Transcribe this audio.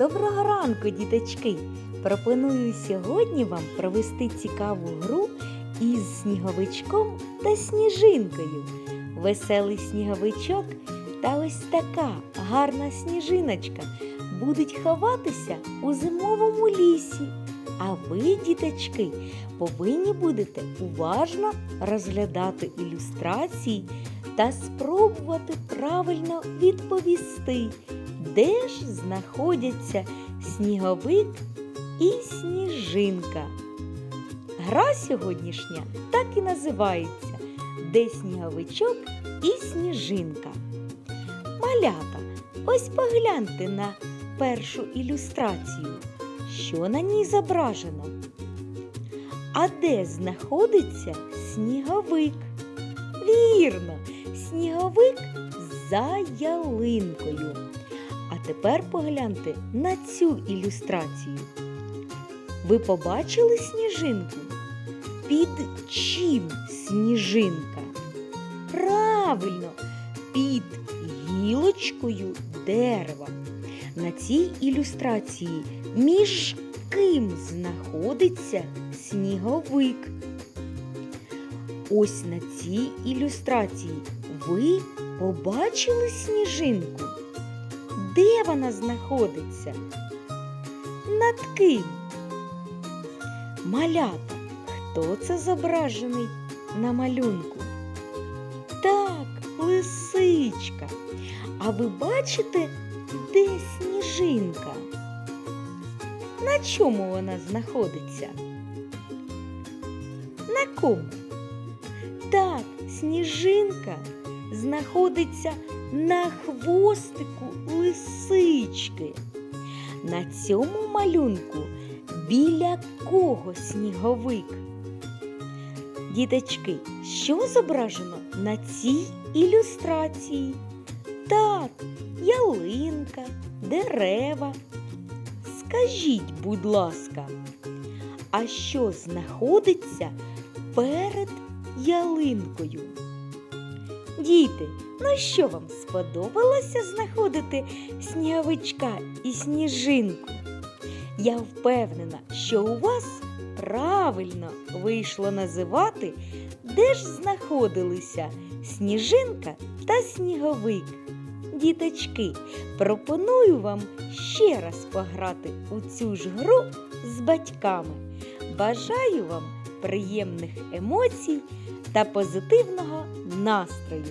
Доброго ранку, діточки! Пропоную сьогодні вам провести цікаву гру із сніговичком та сніжинкою. Веселий сніговичок та ось така гарна сніжиночка будуть ховатися у зимовому лісі. А ви, діточки, повинні будете уважно розглядати ілюстрації та спробувати правильно відповісти, де ж знаходяться сніговик і сніжинка. Гра сьогоднішня так і називається Де сніговичок і сніжинка. Малята, ось погляньте на першу ілюстрацію. Що на ній зображено? А де знаходиться сніговик? Вірно, сніговик за ялинкою. А тепер погляньте на цю ілюстрацію. Ви побачили сніжинку? Під чим сніжинка? Правильно, під гілочкою дерева. На цій ілюстрації між ким знаходиться сніговик? Ось на цій ілюстрації ви побачили сніжинку? Де вона знаходиться? Над ким? Малята, хто це зображений на малюнку? Так, лисичка. А ви бачите, де сніжинка? На чому вона знаходиться? На кому? Так, сніжинка знаходиться на хвостику лисички. На цьому малюнку біля кого сніговик? Діточки, що зображено на цій ілюстрації? Так, ялинка, дерева. Скажіть, будь ласка, а що знаходиться перед ялинкою? Діти, ну що вам сподобалося знаходити сніговичка і сніжинку? Я впевнена, що у вас правильно вийшло називати, де ж знаходилися сніжинка та сніговик. Діточки, пропоную вам ще раз пограти у цю ж гру з батьками. Бажаю вам приємних емоцій та позитивного настрою.